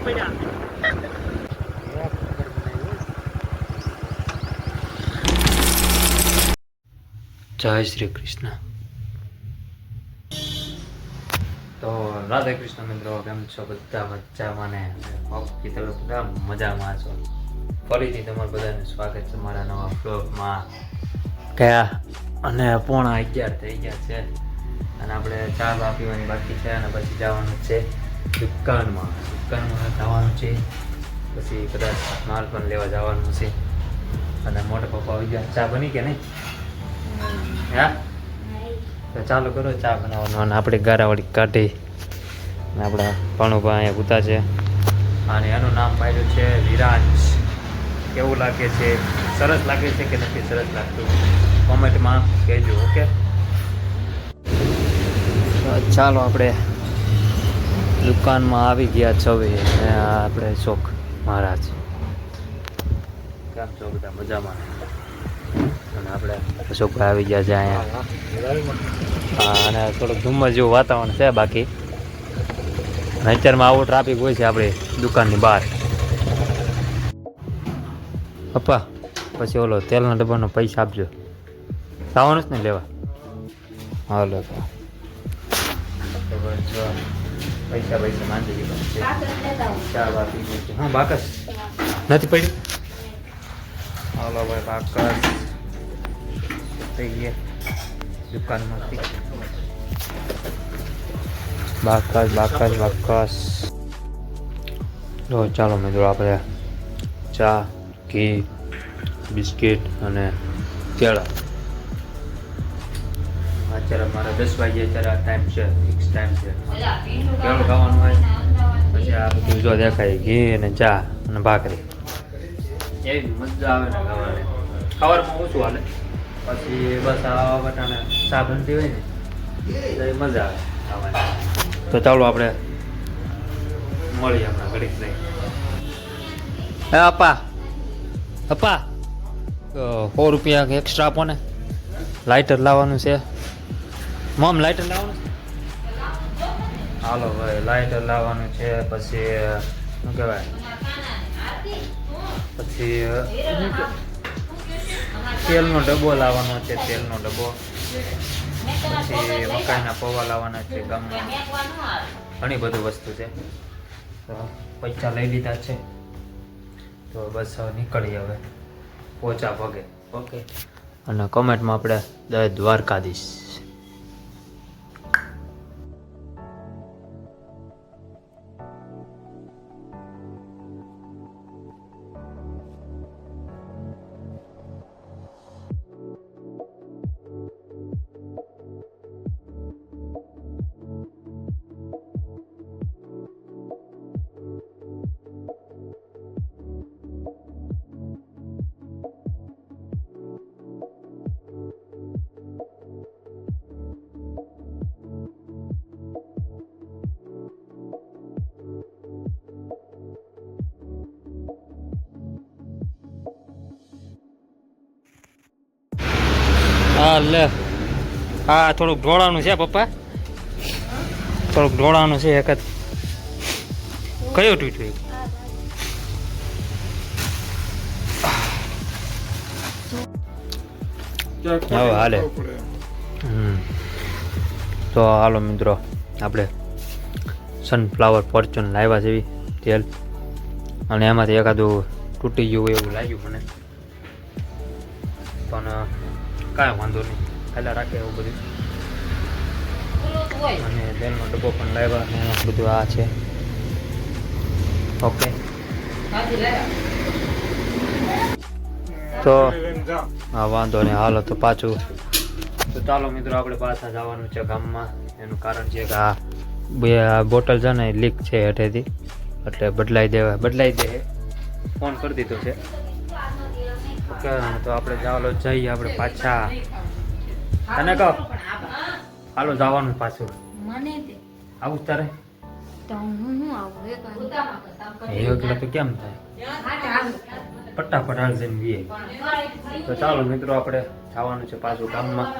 જય શ્રી કૃષ્ણ. તો રાધે કૃષ્ણ મિત્રો, કેમ છો? બધા મજામાં ને? બાકી તમે બધા મજામાં છો? ફરીથી તમારું બધાને સ્વાગત છે મારા નવા બ્લોગમાં કયા અને પોણા અગિયાર થઈ ગયા છે. અને આપણે ચા પીવાની બાકી છે અને પછી જવાનું છે દુકાનમાં. દુકાનમાં જવાનું છે. પછી કદાચ માલ પણ લેવા જવાનું છે. અને મોટા પપ્પા આવી ગયા. ચા બની કે નહીં? હા? તો ચાલુ કરો ચા બનાવવાનું. અને આપણે ગારાવાળી કાઢી. અને આપણા ભણુભા અહીંયા ઉતા છે. અને એનું નામ પાડ્યું છે વિરાજ. કેવું લાગે છે? સરસ લાગે છે કે નથી સરસ લાગતું? કોમેન્ટમાં કહેજો ઓકે ચાલો આપણે દુકાનમાં આવી ગયા છવે અને આપણે શોખ મહારાજ. કેમ છો બધા મજામાં? અને આપણે? અશોકભાઈ આવી ગયા છે અહીંયા. હા અને થોડુંક ધુમ્મસ જેવું વાતાવરણ છે બાકી. અને અત્યારમાં આવો ટ્રાફિક હોય છે આપણી દુકાનની બહાર. પપ્પા પછી ઓલો તેલના ડબ્બાનો પૈસા આપજો. સાવન જ ને લેવા. હાલો. પૈસા પૈસા માંડી દીધા ચા બાકી છે. હા બાકસ. નથી પડી? હાલો ભાઈ બાકસ. થઈ ગયા. દુકાનમાંથી. બાકસ બાકસ બાકસ. તો ચાલો મિત્રો આપણે ચા ઘી બિસ્કિટ અને કેળા. અત્યારે અમારે દસ વાગે અત્યારે આ ટાઈમ છે ફિક્સ ટાઈમ છે. કેવું ખાવાનું હોય? પછી આ બધું જો દેખાય ઘી અને ચા અને ભાખરી. એવી મજા આવે ને ખાવાની. ખાવામાં ઓછું હાલે. પછી બસ આ બટાને ચા બનતી હોય ને તો એ મજા આવે ખાવાની. તો ચાલો આપણે મળીએ હમણાં ઘડીક નહીં હે અપા અપા તો સો રૂપિયા એક્સ્ટ્રા આપો ને. લાઇટર લાવવાનું છે. મમ લાઇટર લાવવાનું હાલો ભાઈ લાઇટર લાવવાનું છે પછી શું કહેવાય? પછી તેલનો ડબ્બો લાવવાનો છે તેલનો ડબ્બો. પછી મકાઈના પૌવા લાવવાના છે ગામમાં ઘણી બધી વસ્તુ છે. તો પૈસા લઈ લીધા છે. તો બસ નીકળીએ હવે. પોચા પગે. ઓકે અને કોમેન્ટમાં આપણે દ્વારકાધીશ. લે. હા, થોડુંક ઢોળાનું છે, પપ્પા. થોડુંક ઢોળાનું છે, એક કયો તૂટ્યું હવે હાલે. તો હાલો મિત્રો, આપણે સનફ્લાવર ફોર્ચ્યુન લાવ્યા જેવી તેલ. અને એમાંથી એકાદું તૂટી ગયું એવું લાગ્યું મને. કાંઈ વાંધો નહીં. ખાલા રાખે એવું બધું. અને તેલનો ડબ્બો પણ લાવ્યા અને બધું આ છે. ઓકે. તો હા, વાંધો નહીં. હાલો, તો પાછું. તો ચાલો મિત્રો, આપણે પાછા જવાનું છે ગામમાં. એનું કારણ છે કે આ બે, આ બોટલ છે ને લીક છે હેઠેથી. એટલે બદલાઈ દેવા, બદલાઈ દે. ફોન કરી દીધો છે. તો આપણે ચાલો જઈએ આપણે પાછા. તને કહો. હાલો જવાનું પાછું. મને આવું તારે? એકલા તો કેમ થાય? ફટાફટ હાલ જઈને વીએ. તો ચાલો મિત્રો આપણે જવાનું છે પાછું ગામમાં.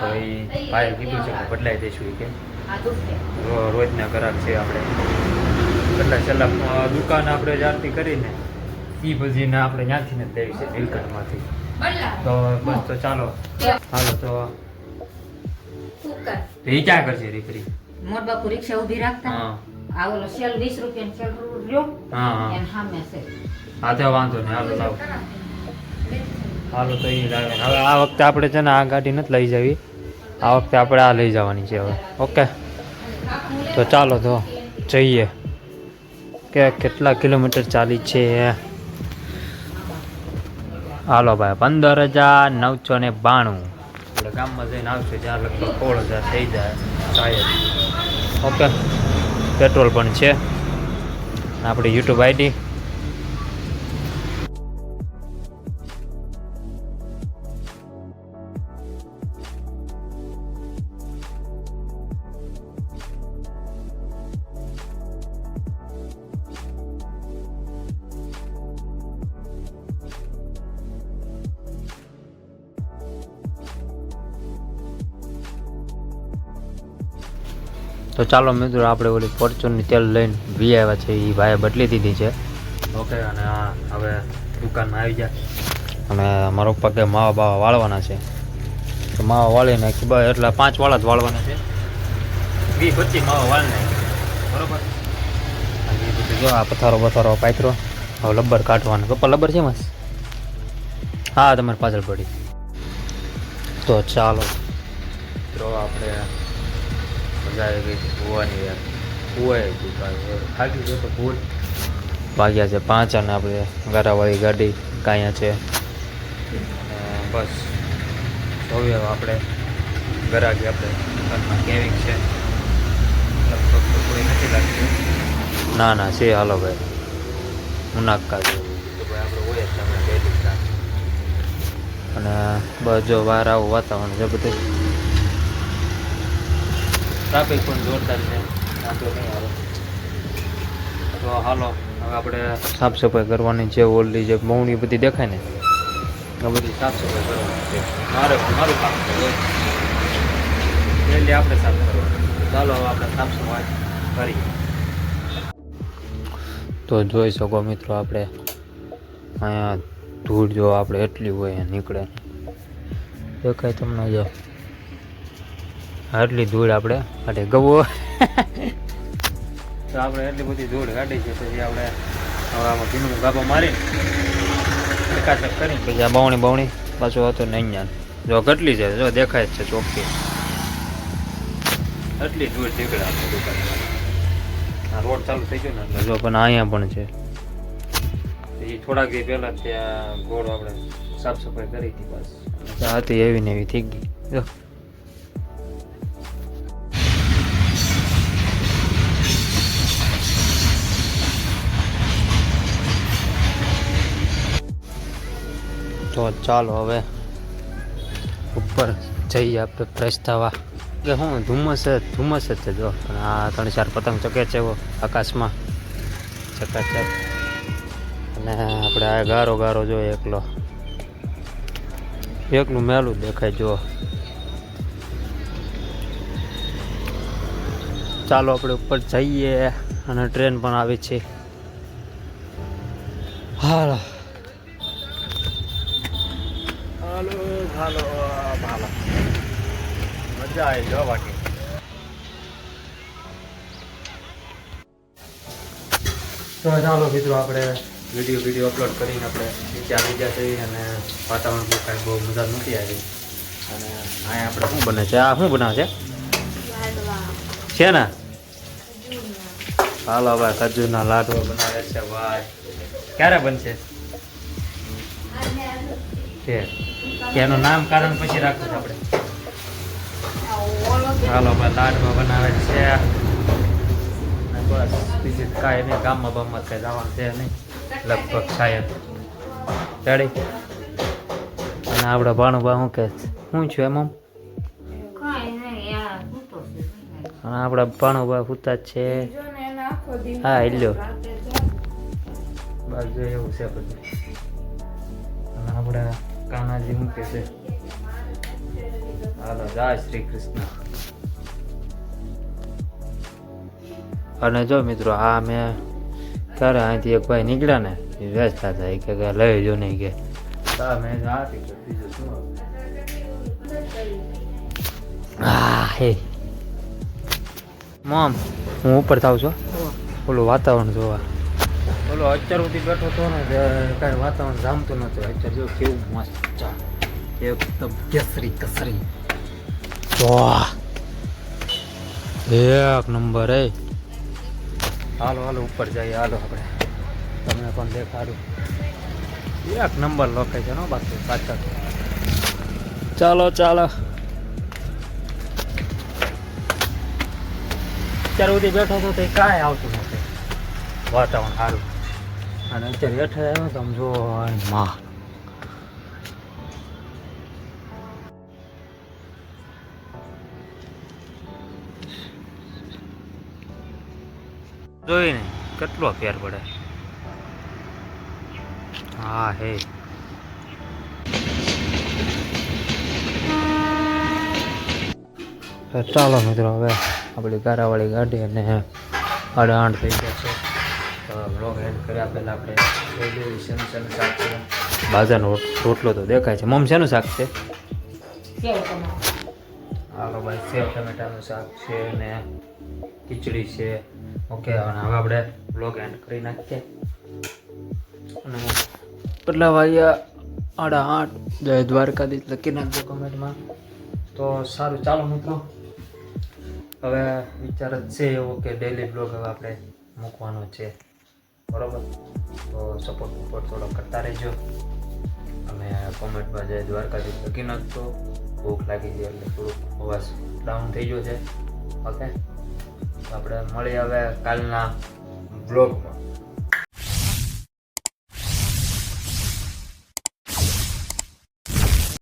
તો એ ભાઈએ કીધું છે કે બદલાઈ દઈશું કે. રોજના ગ્રાહક છે આપણે. એટલે છેલ્લા દુકાન આપણે જાણતી કરીને એ ભજીને આપણે ત્યાંથી ને લેવી છે નીલકંઠમાંથી તો બસ તો ચાલો. હાલો તો એ ક્યાં કરશે રીફરી મોટ બાપુ રિક્ષા ઊભી રાખતા? હા. આ સેલ વીસ રૂપિયા સેલ રહ્યો હા સામે છે. હા તો વાંધો નહીં. હાલો લાવ. હાલો તો એ લાવે. હવે આ વખતે આપણે છે ને આ ગાડી નથી લઈ જવી. આ વખતે આપણે આ લઈ જવાની છે હવે. ઓકે? તો ચાલો તો જઈએ. કે કેટલા કિલોમીટર ચાલી છે? હાલો ભાઈ પંદર હજાર નવસો ને બાણું. એટલે ગામમાં જઈને આવશે જ્યાં લગભગ સોળ હજાર થઈ જાય શાયદ ઓકે, પેટ્રોલ પણ છે. આપણી યુટ્યુબ આઈડી. તો ચાલો મિત્રો આપણે ઓલી ફોર્ચ્યુનની તેલ લઈને વી આવ્યા છે એ ભાઈએ બદલી દીધી છે. ઓકે અને આ હવે દુકાનમાં આવી જાય અને મારા પગે માવા બાવા વાળવાના છે. તો માવા વાળીને એટલે પાંચ વાળા જ વાળવાના છે. વી પચીસ માવા વાળી બરોબર. એ બધું જો આ પથારો પથારો પાથરો. હવે લબ્બર કાઢવાનો. પપ્પા લબ્બર છે મસ્ત હા તમારી પાછળ પડી. તો ચાલો. તો આપણે મજા આવી ગઈ કૂવાની યાર. કૂવાય ગયું કાંઈ ગયો તો ભૂલ વાગ્યા છે પાંચ અને આપણે ગારાવાળી ગાડી કાંયા છે. બસ. જોઈએ આપણે ગરાગી આપણે દુકાનમાં કેવી છે? લગભગ તો કોઈ નથી લાગતું. ના ના છે હાલો ભાઈ. મુનાક્કા છે. અને બસ જો બહાર આવું વાતાવરણ છે બધું. ટ્રાફિક પણ જોરદાર છે. વાંધો નહીં આવે. તો હાલો, હવે આપણે સાફ સફાઈ કરવાની છે ઓલી જે મૌની બધી દેખાય ને આ બધી સાફ સફાઈ કરવાની મારે મારું કામ છે પહેલી આપણે સાફ કરવાનું. ચાલો, હવે આપણે સાફ સફાઈ કરીએ. તો જોઈ શકો મિત્રો આપણે, અહીંયા ધૂળ જો આપણે એટલી હોય નીકળે. દેખાય તમને જો. આટલી ધૂળ આપણે અરે ગવો. તો આપણે એટલી બધી ધૂળ કાઢી છે પછી આપણે હવે આમાં ભીનું ગાબો મારી ચકાચક કરી પછી આ બાવણી બાવણી પાછું હતું ને અહીંયા. જો કેટલી છે જો દેખાય જ છે ચોખ્ખી. આટલી ધૂળ નીકળે આપણે દુકાનમાં. આ રોડ ચાલુ થઈ ગયો ને એટલે જો પણ અહીંયા પણ છે. એ થોડાક દી પહેલા ત્યાં ગોળ આપણે સાફ સફાઈ કરી હતી બસ હતી એવી ને એવી થઈ ગઈ. જો. તો ચાલો હવે ઉપર જઈએ આપણે થવા કે હું, ધુમ્મસ જ ધુમ્મસ જ છે જો. પણ આ ત્રણ ચાર પતંગ ચકે છે એવો આકાશમાં. ચકાચક અને આપણે આ ગારો ગારો જો એકલો. એકનું મેલું દેખાય જો. ચાલો આપણે ઉપર જઈએ. અને ટ્રેન પણ આવી છે. હાલો. હાલો ભાલો ભાલો મજા આવી જો બાકી તો ચાલો મિત્રો આપણે વીડિયો વીડિયો અપલોડ કરીને આપણે નીચે આવી ગયા છીએ અને વાતાવરણ બહુ કાંઈ બહુ મજા નથી આવી અને અહીંયા આપણે શું બને છે? આ શું બનાવે છે? છે ને? હાલો ભાઈ ખજૂરના લાડવા બનાવે છે ભાઈ. ક્યારે બનશે? છે. એનું નામ કારણ પછી રાખવું છે આપણે. હાલો ભાઈ લાડવા બનાવે છે. બસ બીજું કાંઈ નહીં ગામમાં બામમાં કાંઈ જવાનું છે નહીં. લગભગ શાયદ ચડી અને આપણે ભાણુભા શું કે શું છું એમ આમ? કાંઈ નહીં આ સૂતો છે. અને આપણા ભાણુભા પૂતા જ છે. હા લ્યો. બાજુ એવું છે બધું. અને આપણા કાનાજી કે છે? હાલો જય શ્રી કૃષ્ણ. અને જો મિત્રો આ મેં ક્યારે અહીંથી એક ભાઈ નીકળ્યા ને એ વેચતા હતા. કે લઈ જો નહીં કે મેં આ બીજું શું હા હે. મોમ હું ઉપર થાવ છું. ઓલું વાતાવરણ જોવા. ઓલો અત્યાર સુધી બેઠો હતો ને કાંઈ વાતાવરણ જામતું નતું. અત્યારે જો કેવું મસ્ત ચા. એકદમ કેસરી કસરી. વાહ. એક નંબર એ. હાલો હાલો ઉપર જઈએ હાલો આપણે. તમને પણ દેખાડું. એક નંબર લોકેશન હો બાકી પાછળ. ચાલો ચાલો. અત્યાર સુધી બેઠો હતો તે કાંઈ આવતું નથી. વાતાવરણ સારું. અને અત્યારે હેઠળ આવ્યો તો આમ જો માં. જોઈને કેટલો ફેર પડે. હા, હે. ચાલો મિત્રો, હવે આપણી ગારાવાળી ગાડી અને આડે આઠ થઈ ગયા છે. બ્લોગ એન્ડ કર્યા પહેલાં આપણે શેનું શેનું શાક છે. બાજરાનો રોટલો તો દેખાય છે. મમ શેનું શાક છે? હાલો ભાઈ સેવ ટમેટાનું શાક છે ને ખીચડી છે. ઓકે અને હવે આપણે બ્લોગ એન્ડ કરી નાખીએ. અને કેટલા વાગ્યા આડા આઠ જય દ્વારકાધીશ લખી નાખજો કમેન્ટમાં. તો સારું ચાલો મિત્રો. હવે વિચાર જ છે એવો કે ડેલી બ્લોગ હવે આપણે મૂકવાનો છે. બરોબર. તો સપોર્ટ ઉપર થોડો કરતા રહેજો. અને કોમેન્ટમાં જય દ્વારકાધીશ. લખી નાખશો ભૂખ લાગી ગઈ એટલે થોડુંક અવાજ ડાઉન થઈ ગયો છે. ઓકે આપણે મળીએ હવે કાલના બ્લોગમાં